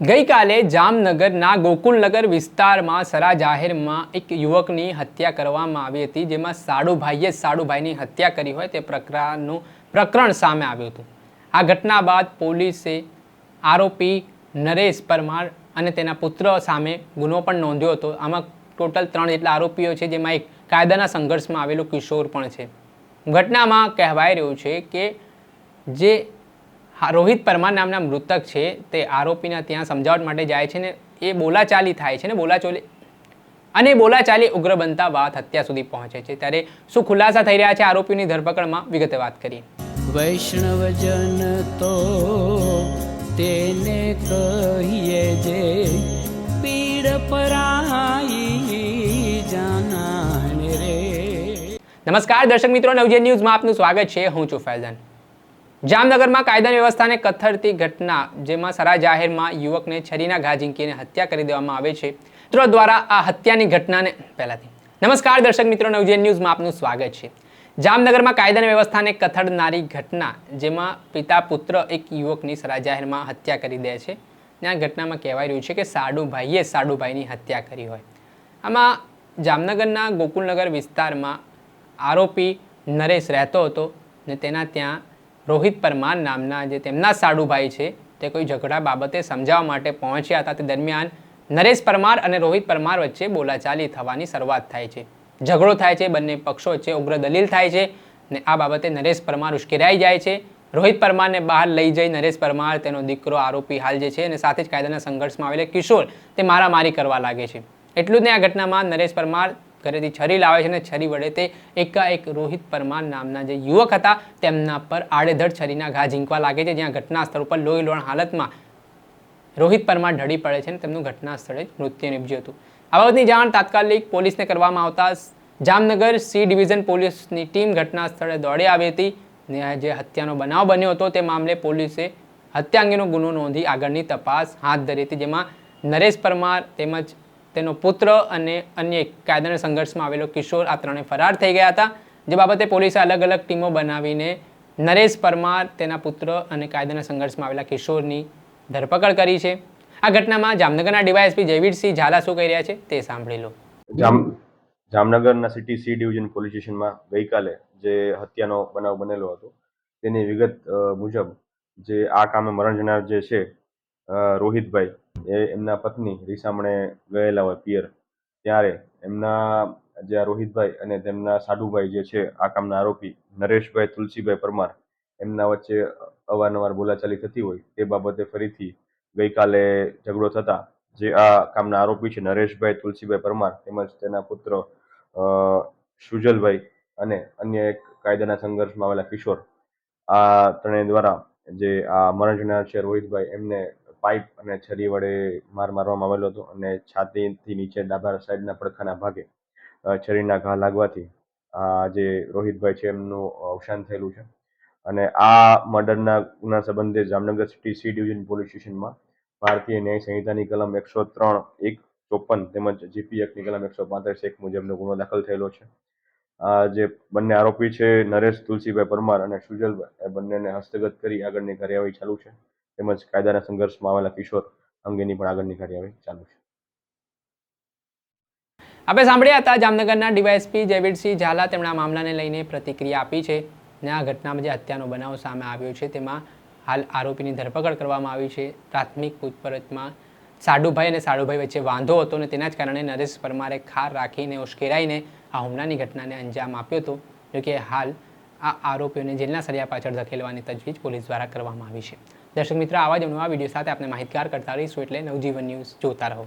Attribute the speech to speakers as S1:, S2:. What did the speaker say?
S1: ગઈકાલે જામનગરના ગોકુલનગર વિસ્તારમાં સરા જાહેરમાં એક યુવકની હત્યા કરવામાં આવી હતી, જેમાં સાડુભાઈએ સાડુભાઈની હત્યા કરી હોય તે પ્રકરણનું પ્રકરણ સામે આવ્યું હતું. આ ઘટના બાદ પોલીસે આરોપી નરેશ પરમાર અને તેના પુત્ર સામે ગુનો પણ નોંધ્યો હતો. આમાં ટોટલ ત્રણ જેટલા આરોપીઓ છે, જેમાં એક કાયદાના સંઘર્ષમાં આવેલો કિશોર પણ છે. ઘટનામાં કહેવાય રહ્યું છે કે જે રોહિત પરમાર નામના મૃતક છે. તે આરોપીના ત્યાં સમજાવટ માટે જાય છે ને એ બોલાચાલી થાય છે ને બોલાચોલી અને બોલાચાલી ઉગ્ર બનતા વાત હત્યા સુધી પહોંચે છે. ત્યારે શું ખુલાસા થઈ રહ્યા છે આરોપીની ધરપકડમાં? વિગતે વાત કરીએ.
S2: વૈષ્ણવજન તો તેને કહીએ જે પીડ પરાઈ જાનાને રે.
S1: નમસ્કાર દર્શક મિત્રો નવજે ન્યૂઝમાં આપનું સ્વાગત છે. હું છું ફૈઝાન. જામનગરમાં કાયદાની વ્યવસ્થાને કથળતી ઘટના, જેમાં સરા જાહેરમાં યુવકને છરીના ઘા ઝીંકીને હત્યા કરી દેવામાં આવે છે. મિત્રો દ્વારા આ હત્યાની ઘટનાને પહેલાથી. નમસ્કાર દર્શક મિત્રો નવજીએન ન્યૂઝમાં આપનું સ્વાગત છે. જામનગરમાં કાયદાની વ્યવસ્થાને કથળનારી ઘટના, જેમાં પિતા, પુત્ર એક યુવકની સરા જાહેરમાં હત્યા કરી દે છે. આ ઘટનામાં કહેવાય રહ્યું છે કે સાડુભાઈએ સાડુભાઈની હત્યા કરી હોય. આમાં જામનગરના ગોકુલનગર વિસ્તારમાં આરોપી નરેશ રહેતો હતો ને તેના ત્યાં રોહિત પરમાર નામના જે તેમના સાડુભાઈ છે, તે કોઈ ઝઘડા બાબતે સમજાવવા માટે પહોંચ્યા હતા. તે દરમિયાન નરેશ પરમાર અને રોહિત પરમાર વચ્ચે બોલાચાલી થવાની શરૂઆત થાય છે. ઝઘડો થાય છે, બંને પક્ષો વચ્ચે ઉગ્ર દલીલ થાય છે ને આ બાબતે નરેશ પરમાર ઉશ્કેરાઈ જાય છે. રોહિત પરમારને બહાર લઈ જઈ નરેશ પરમાર તેનો દીકરો આરોપી હાલ જે છે અને સાથે જ કાયદાના સંઘર્ષમાં આવેલા કિશોર, તે મારામારી કરવા લાગે છે. એટલું જ નહીં, આ ઘટનામાં નરેશ પરમાર ઘરેથી છરી લાવે છે અને છરી વડે તે એકાએક રોહિત પરમાર નામના જે યુવક હતા, તેમના પર આડેધડ છરીના ઘા ઝીંકવા લાગે છે, જ્યાં ઘટના સ્થળ ઉપર લોહી લોણ હાલતમાં રોહિત પરમાર ઢળી પડે છે અને તેમનું ઘટના સ્થળે મૃત્યુ નિપજ્યું હતું. આ બાબતની જાણ તાત્કાલિક પોલીસને કરવામાં આવતા જામનગર સી ડિવિઝન પોલીસની ટીમ ઘટના સ્થળે દોડી આવી હતી ને જે હત્યાનો બનાવ બન્યો હતો તે મામલે પોલીસે હત્યા અંગેનો ગુનો નોંધી આગળની તપાસ હાથ ધરી હતી, જેમાં નરેશ પરમાર તેમજ તેનો પુત્ર અને અન્ય કાયદાના સંઘર્ષમાં આવેલો કિશોર આ ત્રણે ફરાર થઈ ગયા હતા. જે બાબતે પોલીસે અલગ અલગ ટીમો બનાવીને નરેશ પરમાર, તેના પુત્ર અને કાયદાના સંઘર્ષમાં આવેલા કિશોરની ધરપકડ કરી છે. આ ઘટનામાં જામનગરના ડીવાયએસપી જયવીરસિંહ ઝાલા શું કહી રહ્યા છે તે સાંભળી લો.
S3: જામ, જામનગરના સિટી સી ડિવિઝન પોલીસ સ્ટેશનમાં ગઈકાલે જે હત્યાનો બનાવ બનેલો હતો, તેની વિગત મુજબ જે આ કામે મરણ જનાર જે છે રોહિતભાઈ એ એમના પત્ની રીસામણે ગયેલા હોય પિયર. ત્યારે એમના જે આ રોહિતભાઈ અને તેમના સાઢુભાઈ જે છે, આ કામના આરોપી નરેશભાઈ તુલસીભાઈ પરમાર, એમના વચ્ચે અવારનવાર બોલાચાલી થતી હોય તે બાબતે ફરીથી ગઈકાલે ઝઘડો થતા જે આ કામના આરોપી છે નરેશભાઈ તુલસીભાઈ પરમાર તેમજ તેના પુત્ર સુજલભાઈ અને અન્ય એક કાયદાના સંઘર્ષમાં આવેલા કિશોર, આ ત્રણેય દ્વારા જે આ મરણ છે રોહિતભાઈ એમને પાઇપ અને છરી વડે માર મારવામાં આવેલો હતો અને છાતીથી નીચે ડાબા સાઈડના પડખાના ભાગે છરીના ઘા લાગવાથી આ જે રોહિતભાઈ છે એમનું અવસાન થયેલું છે. અને આ મર્ડરના ગુના સંબંધે Jamnagar city C division police સ્ટેશનમાં ભારતીય ન્યાય સંહિતાની કલમ એકસો ત્રણ એક ચોપન તેમજ જીપી એકની કલમ એકસો પાંત્રીસ એક મુજબનો ગુનો દાખલ થયેલો છે. આ જે બંને આરોપી છે નરેશ તુલસીભાઈ પરમાર અને સુજલભાઈ, એ બંનેને હસ્તગત કરી આગળની કાર્યવાહી ચાલુ છે. તેમજ કાયદાના સંઘર્ષમાં આવેલા કિશોર અંગેની પણ આગળની કાર્યવાહી ચાલુ છે.
S1: આપણે સાંભળ્યા હતા, જામનગરના ડીવાયએસપી જયવીરસિંહ ઝાલા તેમણે આ મામલાને લઈને પ્રતિક્રિયા આપી છે. ને આ ઘટનામાં જે હત્યાનો બનાવ સામે આવ્યો છે, તેમાં હાલ આરોપીની ધરપકડ કરવામાં આવી છે. પ્રાથમિક પૂછપરછમાં સાડુભાઈ અને સાડુભાઈ વચ્ચે વાંધો હતો અને તેના જ કારણે નરેશ પરમારે ખાર રાખીને ઉશ્કેરાઈને આ હુમલાની ઘટનાને અંજામ આપ્યો હતો. જોકે હાલ આ આરોપીઓને જેલના સળિયા પાછળ ધકેલવાની તજવીજ પોલીસ દ્વારા કરવામાં આવી છે. દર્શક મિત્રો, આવા જ નવા વીડિયો સાથે આપણે માહિતગાર કરતા રહીશું એટલે નવજીવન ન્યૂઝ જોતા રહો.